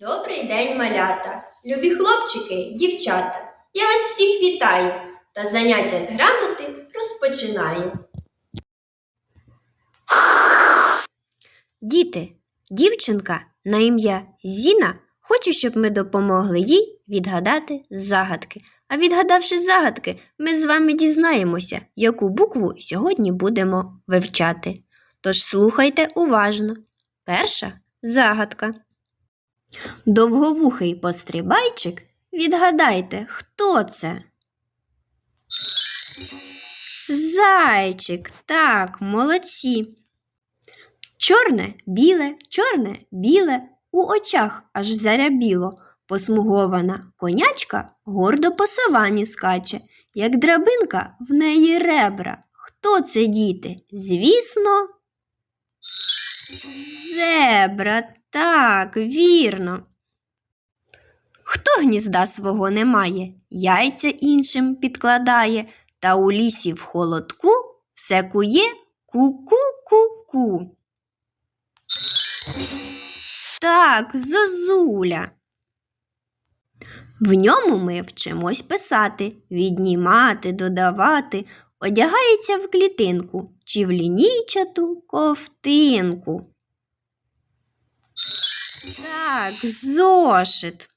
Добрий день, малята, любі хлопчики, дівчата. Я вас всіх вітаю та заняття з грамоти розпочинаю. Діти, дівчинка на ім'я Зіна хоче, щоб ми допомогли їй відгадати загадки. А відгадавши загадки, ми з вами дізнаємося, яку букву сьогодні будемо вивчати. Тож слухайте уважно. Перша загадка. Довговухий пострибайчик, відгадайте, хто це? Зайчик, так, молодці. Чорне, біле, чорне, біле, у очах аж зарябіло. Посмугована конячка гордо по савані скаче, як драбинка в неї ребра. Хто це діти? Звісно, зебра, так, вірно. Хто гнізда свого не має, яйця іншим підкладає, та у лісі в холодку все кує ку-ку-ку-ку. Так, зозуля. В ньому ми вчимось писати, віднімати, додавати, одягається в клітинку чи в лінійчату ковтинку. Так, зошит.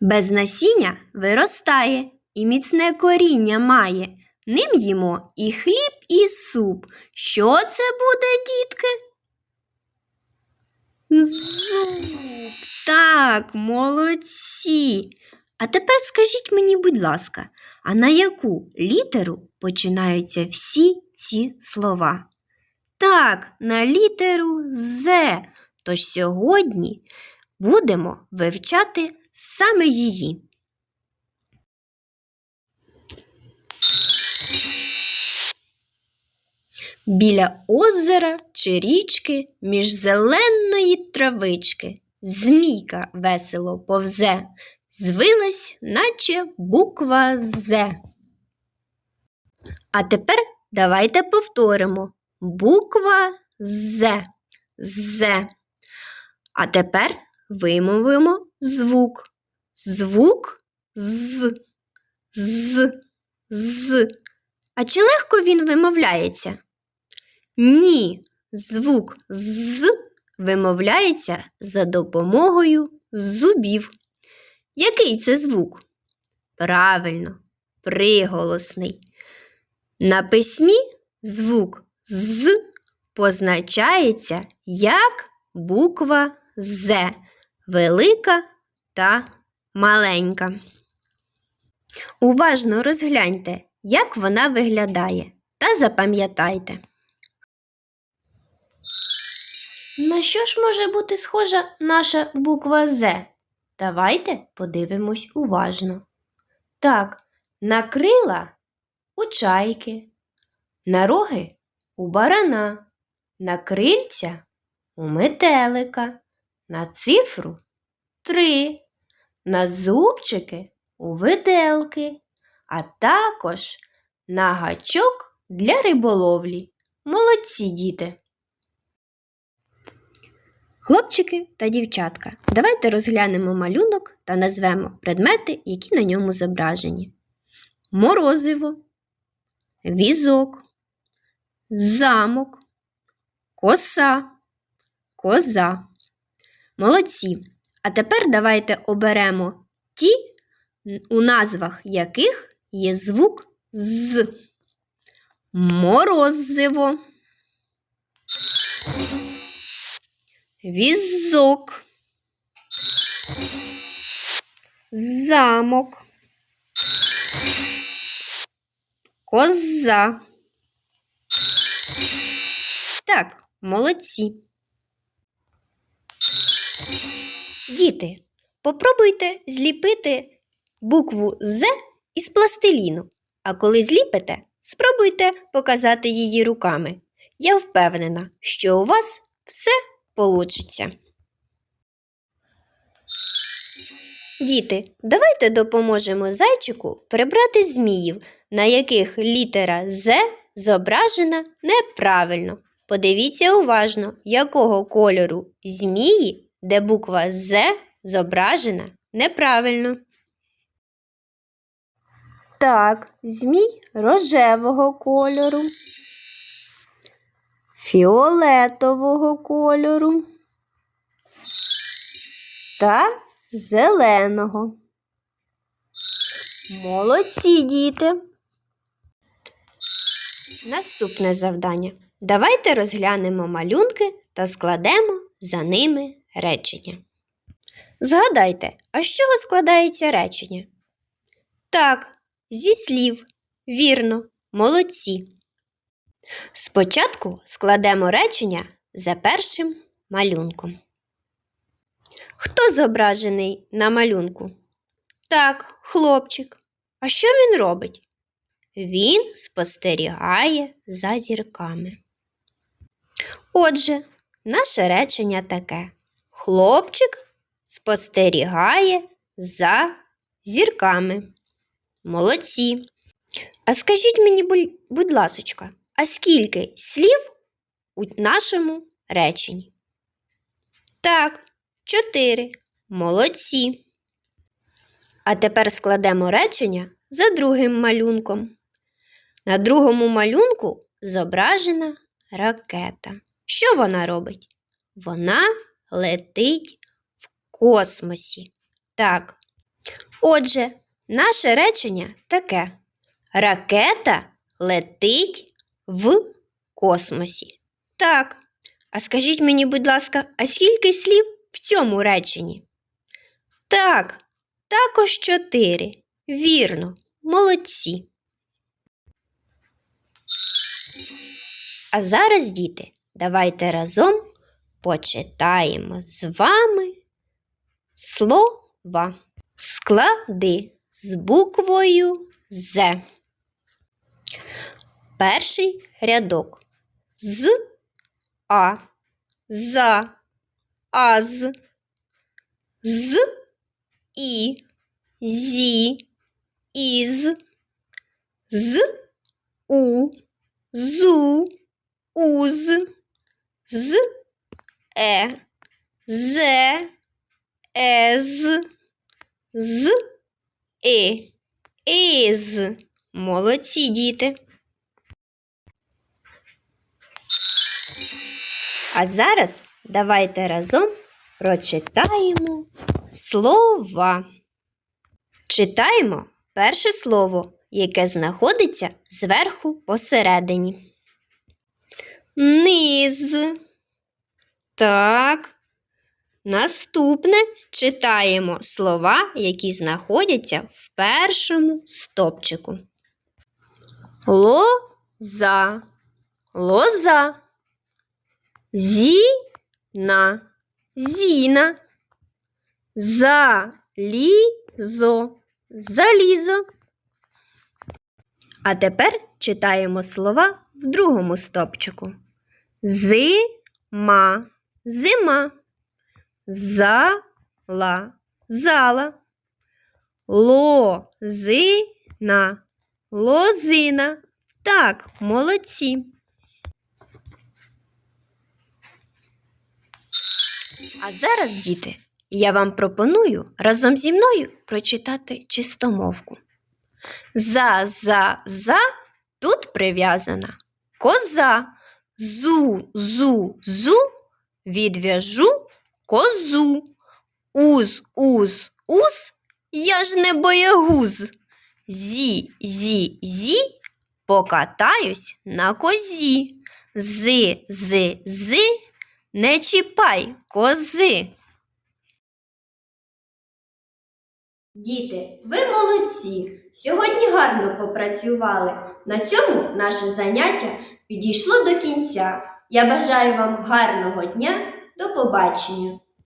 Без насіння виростає і міцне коріння має. Ним їмо і хліб, і суп. Що це буде, дітки? Зуб. Так, молодці. А тепер скажіть мені, будь ласка, а на яку літеру починаються всі ці слова? Так, на літеру З. Тож сьогодні будемо вивчати саме її. Біля озера чи річки між зеленої травички змійка весело повзе, звилась, наче буква З. А тепер давайте повторимо буква З. З. А тепер вимовимо звук. Звук з. З. З. А чи легко він вимовляється? Ні, звук з вимовляється за допомогою зубів. Який це звук? Правильно, приголосний. На письмі звук з позначається як буква З, велика та маленька. Уважно розгляньте, як вона виглядає, та запам'ятайте. На що ж може бути схожа наша буква З? Давайте подивимось уважно. Так, на крила у чайки, на роги у барана, на крильця у метелика, на цифру три, на зубчики у виделки, а також на гачок для риболовлі. Молодці діти! Хлопчики та дівчатка, давайте розглянемо малюнок та назвемо предмети, які на ньому зображені. Морозиво, візок, замок, коса, коза. Молодці. А тепер давайте оберемо ті, у назвах яких є звук з. Морозиво. Візок. Замок. Коза. Так, молодці. Діти, попробуйте зліпити букву З із пластиліну. А коли зліпите, спробуйте показати її руками. Я впевнена, що у вас все получиться. Діти, давайте допоможемо зайчику прибрати зміїв, на яких літера З зображена неправильно. Подивіться уважно, якого кольору змії, де буква З зображена неправильно. Так, змій рожевого кольору, фіолетового кольору та зеленого. Молодці, діти. Наступне завдання. Давайте розглянемо малюнки та складемо за ними речення. Згадайте, а з чого складається речення? Так, зі слів. Вірно, молодці. Спочатку складемо речення за першим малюнком. Хто зображений на малюнку? Так, хлопчик. А що він робить? Він спостерігає за зірками. Отже, наше речення таке: хлопчик спостерігає за зірками. Молодці. А скажіть мені, будь ласочка, а скільки слів у нашому реченні? Так, чотири. Молодці. А тепер складемо речення за другим малюнком. На другому малюнку зображена ракета. Що вона робить? Вона летить в космосі. Так. Отже, наше речення таке: ракета летить в космосі. Так. А скажіть мені, будь ласка, а скільки слів в цьому реченні? Так, також чотири. Вірно, молодці. А зараз, діти, давайте разом почитаємо з вами слова. Склади з буквою З. Перший рядок. З А. За. Аз. З І. Зі. Із. З. У. Зу. Уз. З. Е. Зе. Ез. З. І. Із. Молодці діти. А зараз давайте разом прочитаємо слова. Читаємо перше слово, яке знаходиться зверху посередині. Низ. Так. Наступне читаємо слова, які знаходяться в першому стопчику. Лоза. Лоза. Зіна. Зіна. Залізо. Залізо. А тепер читаємо слова в другому стопчику. Зима. Зима. Зала. Зала. Лозина. Лозина. Так, молодці. А зараз, діти, я вам пропоную разом зі мною прочитати чистомовку. За, за, за тут прив'язана коза. Зу, зу, зу відв'яжу козу. Уз, уз, уз, я ж не боягуз. Зі, зі, зі, покатаюсь на козі. Зи, зи, зи, не чіпай кози. Діти, ви молодці. Сьогодні гарно попрацювали. На цьому наше заняття підійшло до кінця. Я бажаю вам гарного дня. До побачення!